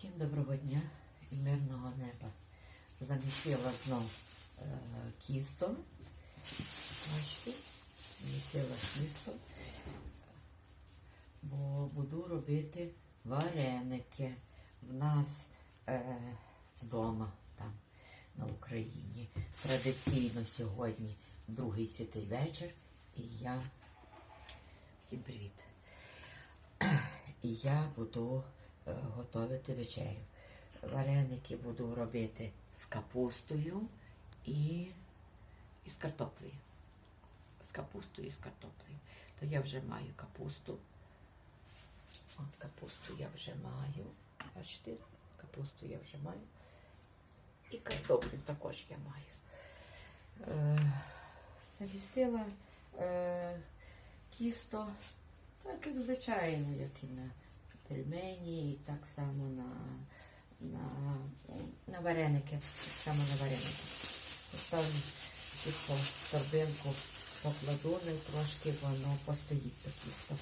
Всім доброго дня і мирного неба. Замісила знов е, кістом. Бачите, замісила кістом, бо буду робити вареники. В нас е, вдома там на Україні. Традиційно сьогодні другий святий вечір. І я всім привіт. І я буду готувати вечерю. Вареники буду робити з капустою і, і з картоплею. З капустою і з картоплею. То я вже маю капусту. От капусту я вже маю. Бачите, капусту я вже маю. І картоплю також я маю. Е, Завісила е, тісто, так як звичайно, як і на пельмені, і так само на, на, на вареники. Так само на вареники. Поставлю в торбинку, покладу, ну трошки воно постоїть то тісто.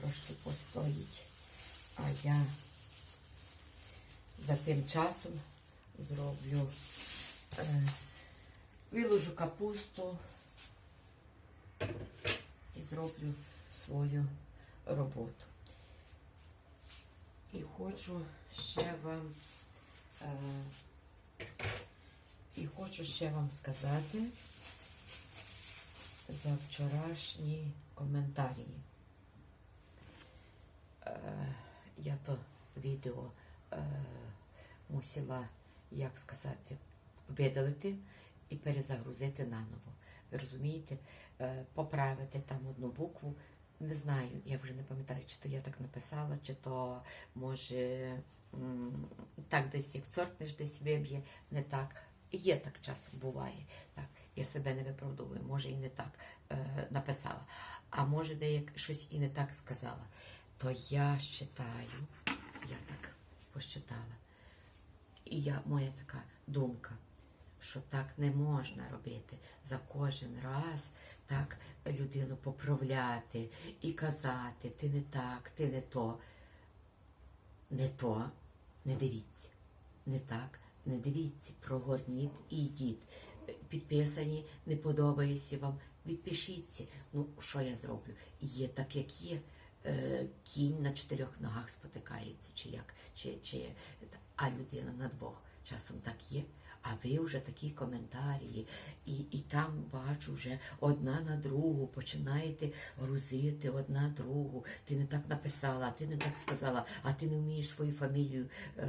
Трошки постоїть. А я за тим часом зроблю, е, виложу капусту і зроблю свою роботу. І хочу ще вам е, і хочу ще вам сказати за вчорашні коментарі. Е, я то відео е, мусила, як сказати, видалити і перезагрузити наново. Ви розумієте, поправити там одну букву. Не знаю, я вже не пам'ятаю, чи то я так написала, чи то може так десь як цоркнеш, десь виб'є, не так. Є так часом, буває. Так, я себе не виправдовую, може і не так е, написала. А може, де я щось і не так сказала. То я вважаю, я так посчитала. І я, моя така думка, що так не можна робити за кожен раз так людину поправляти і казати, ти не так, ти не то. Не то, не дивіться. Не так, не дивіться. Прогорніть і йдіть. Підписані, не подобається вам. Відпишіться. Ну, що я зроблю? Є так, як є. Е, Кінь на чотирьох ногах спотикається, чи як, чи, чи, а людина на двох. Часом так є. А ви вже такі коментарі, і, і там бачу вже одна на другу починаєте грузити одна другу. Ти не так написала, ти не так сказала, а ти не вмієш свою фамілію е,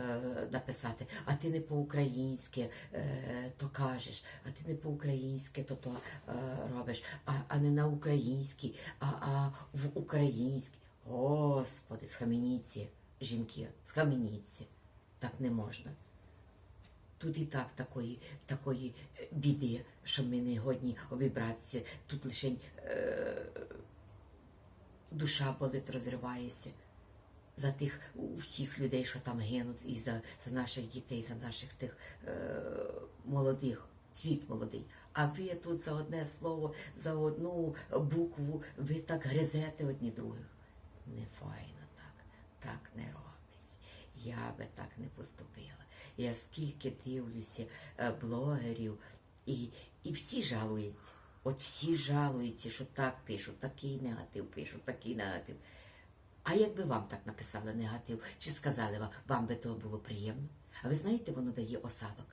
написати, а ти не по-українськи е, то кажеш, а ти не по-українськи то то е, робиш, а, а не на українській, а, а в українській. Господи, схаменіться, жінки, схаменіться. Так не можна. Тут і так такої, такої е, біди, що ми не годні обібратися. Тут лише е, душа болить, розривається за тих всіх людей, що там гинуть, і за, за наших дітей, за наших тих е, молодих, цвіт молодий. А ви тут за одне слово, за одну букву, ви так гризете одні других. Не файно так, так не робиться. Я би так не поступила. Я скільки дивлюся е, блогерів, і, і всі жалуються. От всі жалуються, що так пишуть, такий негатив пишуть, такий негатив. А якби вам так написали негатив, чи сказали вам, вам би то було приємно? А ви знаєте, воно дає осадок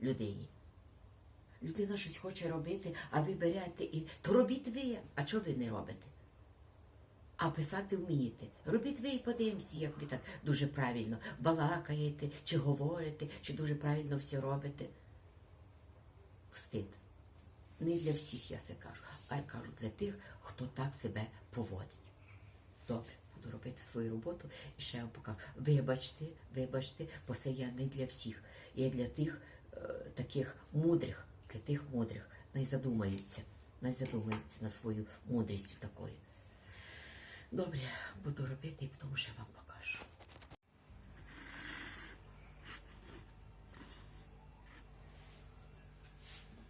людині. Людина щось хоче робити, а ви берете і то робіть ви, а чого ви не робите? А писати вмієте. Робіть ви і подивимося, як ви так дуже правильно балакаєте, чи говорите, чи дуже правильно все робите. Встид. Не для всіх я це кажу, а я кажу для тих, хто так себе поводить. Добре, буду робити свою роботу і ще вам покажу. Вибачте, вибачте, бо це я не для всіх. Я для тих е, таких мудрих, для тих мудрих. Най задумаються, най задумаються на свою мудрістю такою. Добре, буду робити і потім ще вам покажу.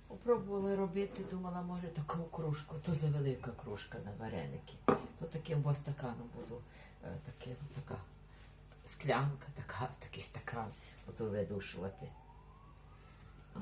Попробувала робити, думала, може таку кружку, то за велика кружка на вареники. То таким ось стаканом буду, е, таким, така, склянка, така, такий стакан, ото видушувати. О.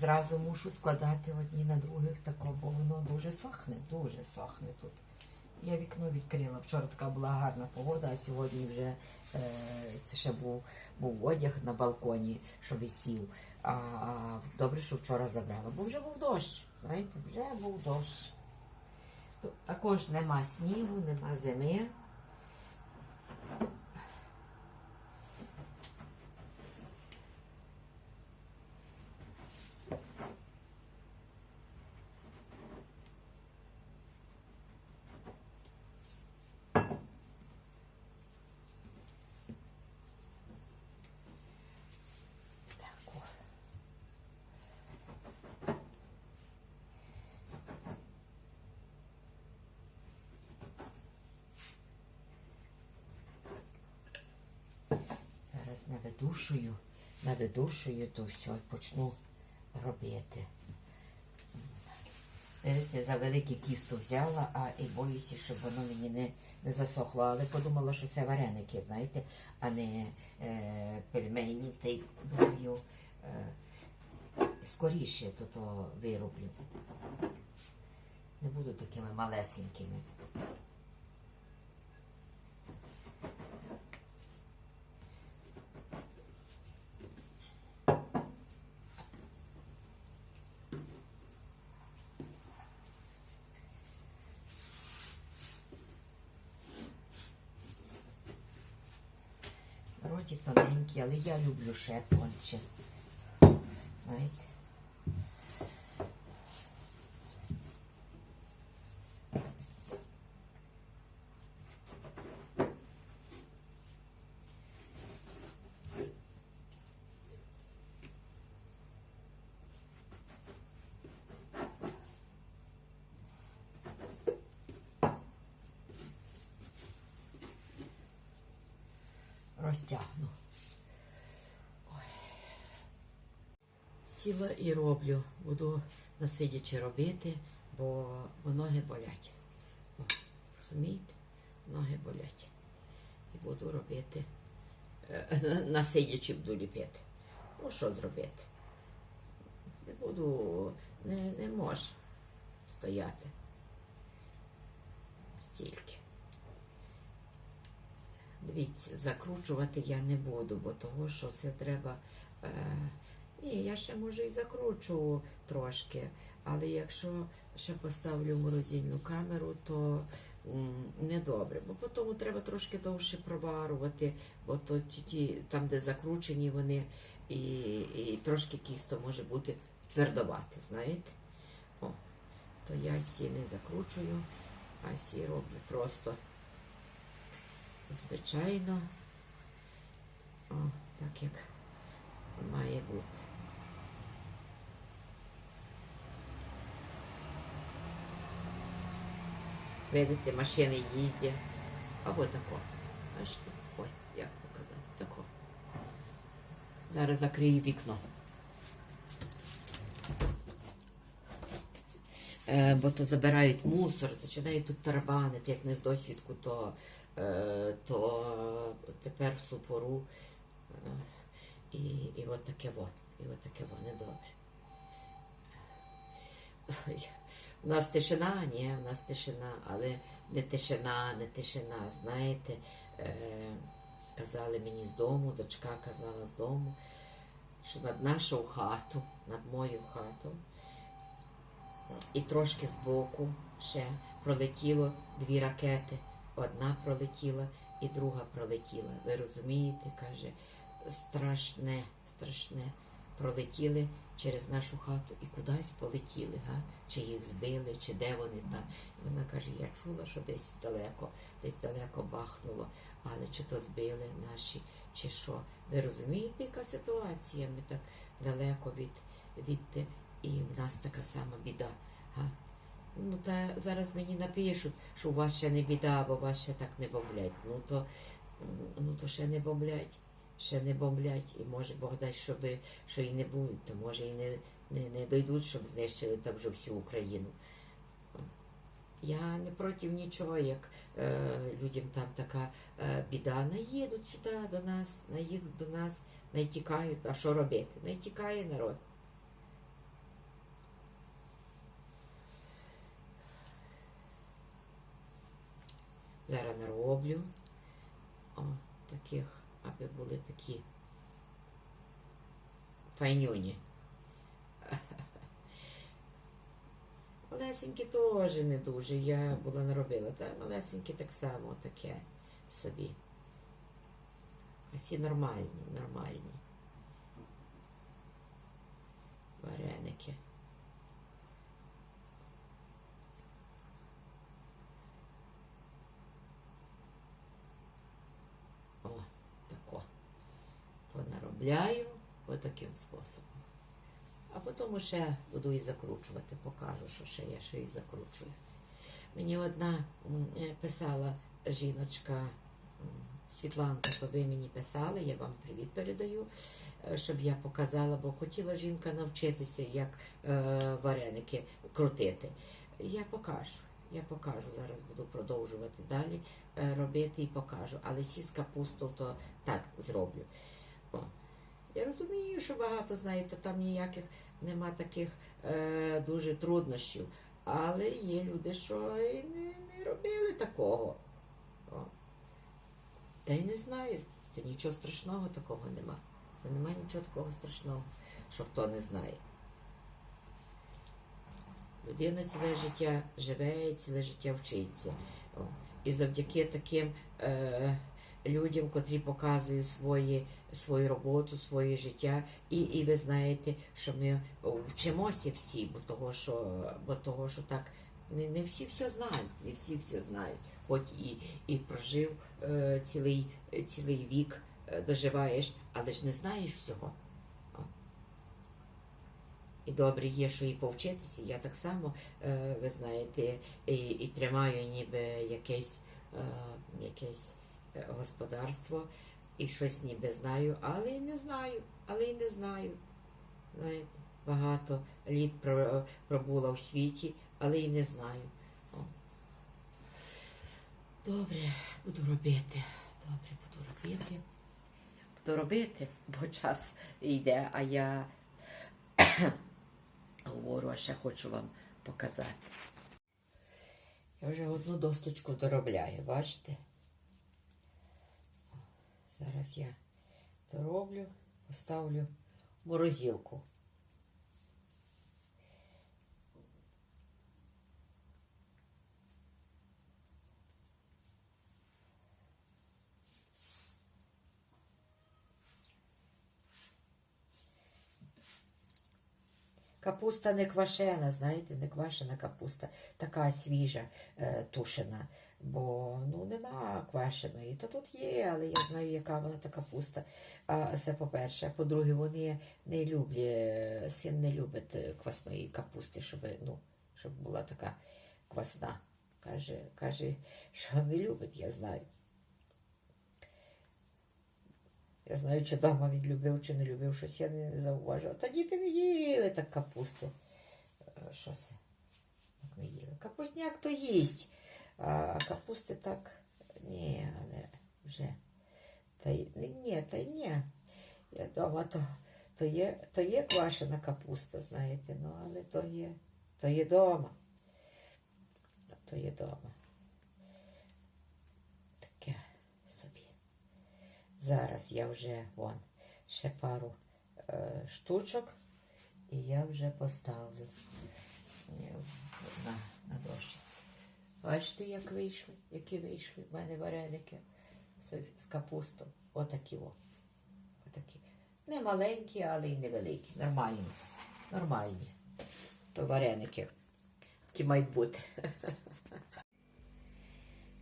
зразу мушу складати одні на других тако, бо воно дуже сохне, дуже сохне тут. Я вікно відкрила. Вчора така була гарна погода, а сьогодні вже е, ще був, був одяг на балконі, що висів. А, а добре, що вчора забрала, бо вже був дощ. Знаєте, вже був дощ. Тут також нема снігу, нема зими. Так, о. Зараз навидушую, навидушую, то все, почну робити. Видите, за великий кісто взяла, а і боюся, щоб воно мені не, не засохло. Але подумала, що це вареники, знаєте, а не е, пельмені. Та й думаю, е, скоріше то, то вироблю. Не буду такими малесенькими. Я люблю ще. Знаєте. Розтягну. Сіла і роблю. Буду насидячи робити, бо ноги болять. О, розумієте? Ноги болять. І буду робити. Е, Насидячи буду ліпити. Ну, що зробити? Не буду, не, не можу стояти. Стільки. Дивіться, закручувати я не буду, бо того, що це треба. Е, ні, я ще може і закручу трошки, але якщо ще поставлю морозильну камеру, то недобре, бо потім треба трошки довше проварувати, бо то ті, там, де закручені вони, і, і трошки кісто може бути твердовате, знаєте? О, то я сі не закручую, а сі роблю просто звичайно, о, так як має бути. Видите, машини їздять. Або тако. Бачите? Ой, як показати? Тако. Зараз закрию вікно. Е, бо то забирають мусор, починають тут тарабанити, як не з досвідку, то Е, то тепер супору е, і, і от таке во, і от таке во, недобре. У нас тишина, ні, у нас тишина, але не тишина, не тишина, знаєте, е, казали мені з дому, дочка казала з дому, що над нашу хату, над мою хату, і трошки збоку ще пролетіло дві ракети. Одна пролетіла і друга пролетіла. Ви розумієте, каже, страшне, страшне. Пролетіли через нашу хату і кудись полетіли, га? чи їх збили, чи де вони там. І вона каже, я чула, що десь далеко, десь далеко бахнуло, але чи то збили наші, чи що. Ви розумієте, яка ситуація? Ми так далеко від, від і в нас така сама біда. Га? Ну, та зараз мені напишуть, що у вас ще не біда, бо вас ще так не бомблять. Ну то, ну, то ще не бомблять. Ще не бомблять, і може Бог дасть, щоб що і не будуть, то може і не, не, не дойдуть, щоб знищили там вже всю Україну. Я не проти нічого, як е, людям там така е, біда. Наїдуть сюди до нас, наїдуть до нас, не тікають. А що робити? Не тікає народ. Зараз нароблю. О, таких, аби були такі файнюні. Малесенькі теж не дуже. Я була наробила. Та малесенькі так само таке собі. Всі нормальні, нормальні. Вареники. О, тако. Понаробляю отаким способом. А потім ще буду і закручувати, покажу, що ще я ще і закручую. Мені одна е, писала жіночка Світланка, то ви мені писали, я вам привіт передаю, е, щоб я показала, бо хотіла жінка навчитися, як е, вареники крутити. Я покажу. Я покажу, зараз буду продовжувати далі робити і покажу. Але сі з капусту то так зроблю. О. Я розумію, що багато знаєте, там ніяких нема таких е, дуже труднощів. Але є люди, що і не, не робили такого. О. Та й не знають. Це нічого страшного такого нема. Це немає нічого такого страшного, що хто не знає. Людина ціле життя живе, ціле життя вчиться. О. І завдяки таким е, людям, котрі показують свої, свою роботу, своє життя, і, і ви знаєте, що ми вчимося всі, бо того, що, бо того, що так не, не всі все знають, не всі все знають. Хоч і, і прожив е, цілий, цілий вік, е, доживаєш, але ж не знаєш всього. І добре є, що і повчитися. Я так само, е, ви знаєте, і, і тримаю ніби якесь, е, якесь е, господарство, і щось ніби знаю, але і не знаю, але і не знаю. Знаєте, багато літ пробула в світі, але і не знаю. О. Добре, буду робити. Добре, буду робити. Буду робити, бо час йде, а я говорю, а ще хочу вам показати. Я вже одну досточку доробляю, бачите? Зараз я дороблю, поставлю морозилку. Капуста не квашена, знаєте, не квашена капуста, така свіжа, е, тушена. Бо ну нема квашеної. То тут є, але я знаю, яка вона та капуста. А це по-перше. А по-друге, вони не люблять, син не любить е, квасної капусти, щоб, ну, щоб була така квасна. Каже, каже, що не любить, я знаю. Я знаю, чи вдома він любив, чи не любив, щось я не, зауважила. Та діти не їли так капусти. Е, Що це? Не їли. Капустняк то їсть. А капусти так ні, але вже. Та й ні, та й ні. Я вдома то, то, є, то є квашена капуста, знаєте, ну, але то є, то є дома. То є дома. Таке собі. Зараз я вже вон ще пару е, штучок і я вже поставлю на, на дощиці. Бачите, як вийшли, які вийшли в мене вареники з, з капустом. Отакі о. Отакі. Не маленькі, але й невеликі. Нормальні. Нормальні. То вареники. Які мають бути.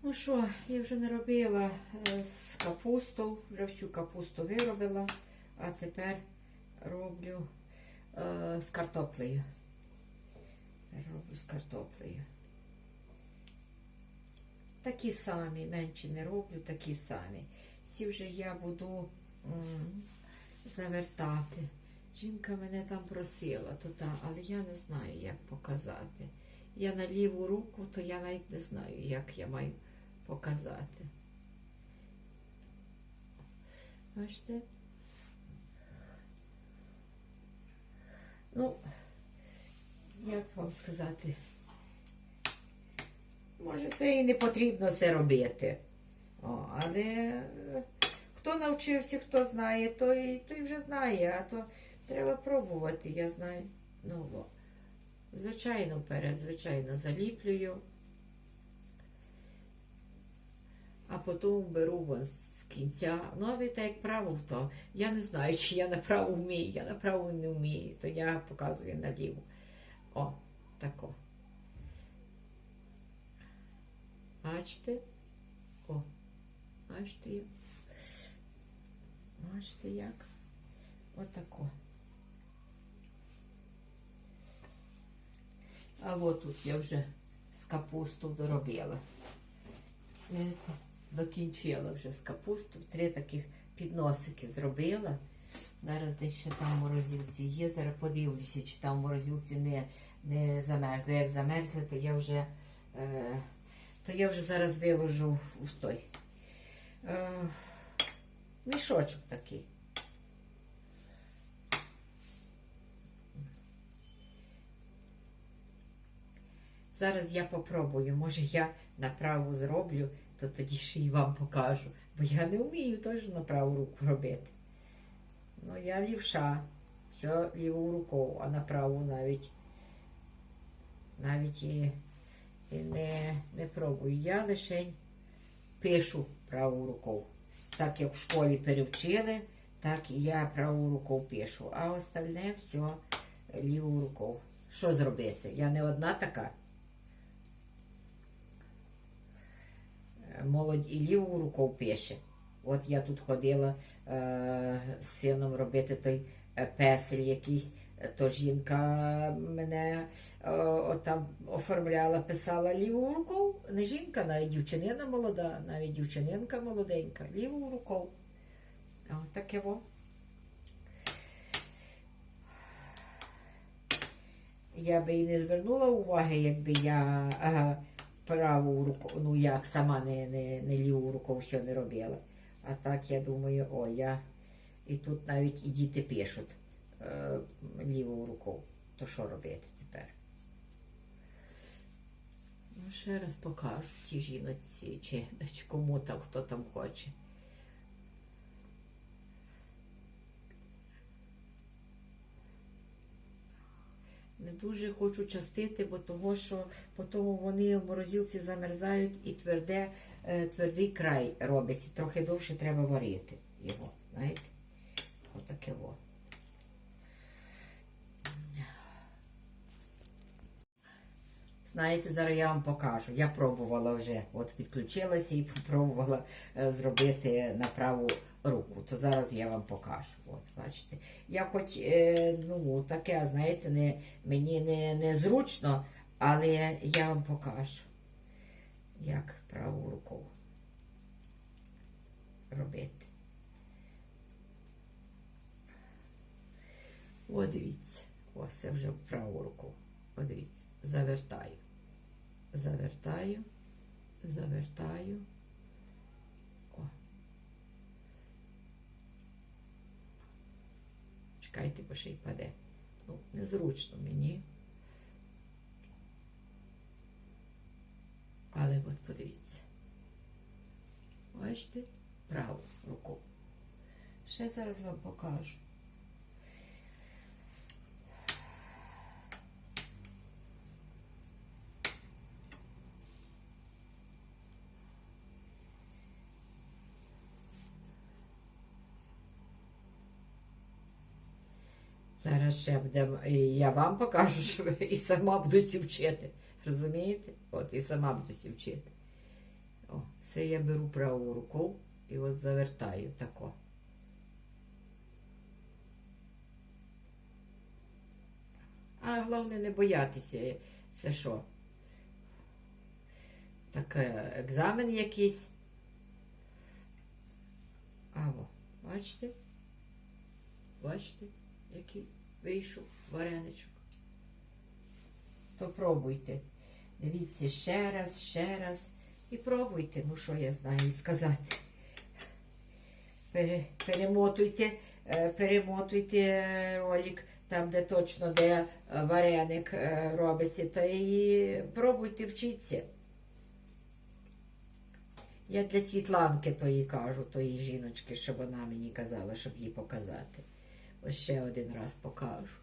Ну що, я вже не робила е, з капусту, вже всю капусту виробила, а тепер роблю е, з картоплею. Роблю з картоплею. Такі самі, менші не роблю, такі самі. Всі вже я буду м, завертати. Жінка мене там просила, та, але я не знаю, як показати. Я на ліву руку, то я навіть не знаю, як я маю показати. Бачите? Ну, як вам сказати? Може, це і не потрібно це робити. О, але хто навчився, хто знає, той, той вже знає, а то треба пробувати, я знаю. Ну. Звичайно, вперед, звичайно, заліплюю. А потім беру вон з кінця. Ну, а ви так як право то. Я не знаю, чи я направо вмію, я направо не вмію, то я показую наліво. О, тако. Бачите? О, бачите як? Бачите як? Отако. А от тут я вже з капусту доробила. Видите? Докінчила вже з капусту. Три таких підносики зробила. Зараз десь ще там в морозилці є. Зараз подивлюся, чи там в морозилці не, не замерзли. Як замерзли, то я вже, е, то я вже зараз виложу в той е, мішочок такий. Зараз я попробую. Може я направо зроблю, то тоді ще й вам покажу. Бо я не вмію теж на праву руку робити. Ну, я лівша, все лівою рукою, а на праву навіть навіть і, і не, не пробую. Я лише пишу правою рукою. Так як в школі перевчили, так і я правою рукою пишу. А остальне все лівою рукою. Що зробити? Я не одна така. Молодь і ліву руку пише. От я тут ходила е, з сином робити той е, песель якийсь, то жінка мене е, от там оформляла, писала лівою рукою. Не жінка, навіть дівчинина молода, навіть дівчининка молоденька, лівою рукою. Таке во. Я би і не звернула уваги, якби я. Е, праву руку, ну як сама не, не, не ліву руку все не робила. А так я думаю, о, я і тут навіть і діти пишуть е, лівою рукою. То що робити тепер? Ну, ще раз покажу ті жіноці, чи, чи кому там, хто там хоче. Не дуже хочу частити, бо того, що потім вони в морозилці замерзають і тверде, е, твердий край робиться. Трохи довше треба варити його. Знаєте? Отаке во. Знаєте, зараз я вам покажу. Я пробувала вже, от відключилася і спробувала е, зробити на праву руку. То зараз я вам покажу. От, бачите. Я хоч, е, ну, таке, знаєте, не, мені не, не зручно, але я вам покажу, як праву руку робити. О, дивіться. Ось це вже в праву руку. О, дивіться. Завертаю. Завертаю, завертаю. О. Чекайте, бо ще й паде. Ну, незручно мені. Але от подивіться. Бачите? Праву руку. Ще зараз вам покажу. Зараз ще будемо, і я вам покажу, що ви і сама буду вчити. Розумієте? От і сама буду вчити. О, це я беру праву руку і от завертаю тако. А головне не боятися, це що? Так, е, екзамен якийсь. А, о, Бачите? Бачите, який вийшов вареничок. То пробуйте. Дивіться ще раз, ще раз. І пробуйте, ну що я знаю сказати. Перемотуйте, е, перемотуйте ролик там, де точно де е, вареник е, робиться, та і пробуйте вчитися. Я для Світланки тої кажу, тої жіночки, що вона мені казала, щоб їй показати. Ще один раз покажу.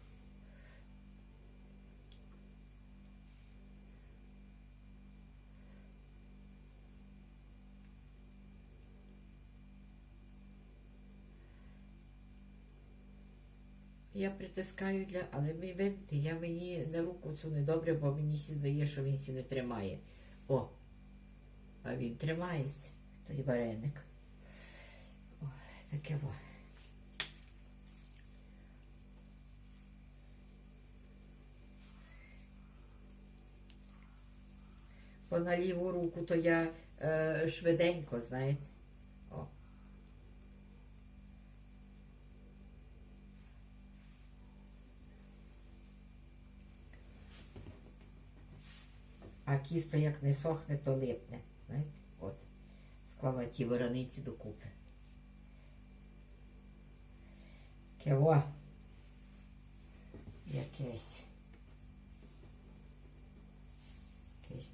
Я притискаю для. Але видите, я мені на руку цю недобре, бо мені здає, що він сі не тримає. О! А він тримається, той вареник. О, таке во. Бо на ліву руку то я е, швиденько, знаєте. О. А кісто як не сохне, то липне. Знаєте? От. Склала ті ворониці докупи. Кево. Якесь. Якесь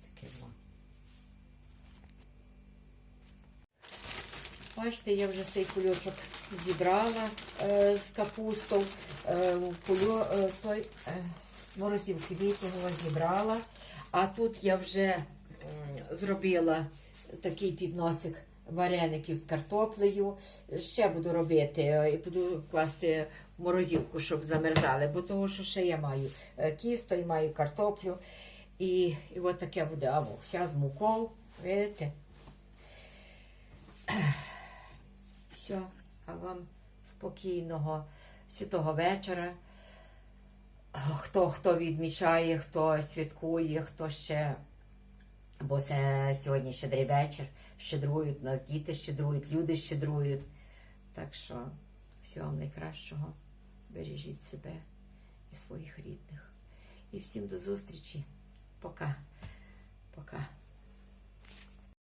Бачите, я вже цей кульочок зібрала е, з капустою. Е, кульо, е, той е, з морозилки витягнула, зібрала. А тут я вже м, зробила такий підносик вареників з картоплею. Ще буду робити е, і буду класти в морозилку, щоб замерзали, бо того, що ще я маю е, кісто і маю картоплю. І, і от таке буде або вся з мукою. Видите? Все, а вам спокійного святого вечора. Хто хто відмічає, хто святкує, хто ще. Бо це сьогодні щедрий вечір, щедрують, нас діти щедрують, люди щедрують. Так що всього вам найкращого. Бережіть себе і своїх рідних. І всім до зустрічі. Пока. Пока.